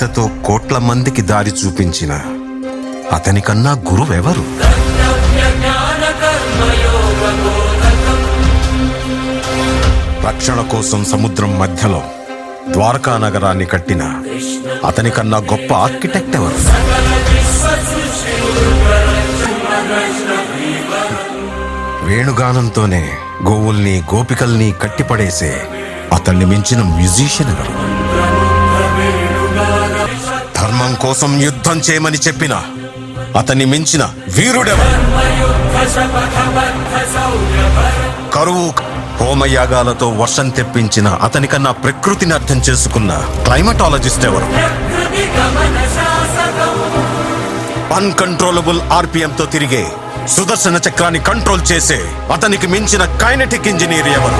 గీతతో కోట్ల మందికి దారి చూపించిన అతనికన్నా గురువెవరు? రక్షణ కోసం సముద్రం మధ్యలో ద్వారకా నగరాన్ని కట్టిన అతనికన్నా గొప్ప ఆర్కిటెక్ట్ ఎవరు? వేణుగానంతోనే గోవుల్ని గోపికల్ని కట్టిపడేసే అతన్ని మించిన మ్యూజిషియన్ ఎవరు? కోసం యుద్ధం చేయమని చెప్పిన అతన్ని మించిన వీరుడెవరు? కరువు హోమయాగాలతో వర్షం తెప్పించిన అతనికన్నా ప్రకృతిని అర్థం చేసుకున్న క్లైమటాలజిస్ట్ ఎవరు? అన్కంట్రోలబుల్ ఆర్పిఎంతో తిరిగే సుదర్శన చక్రాన్ని కంట్రోల్ చేసే అతనికి మించిన కైనటిక్ ఇంజనీర్ ఎవరు?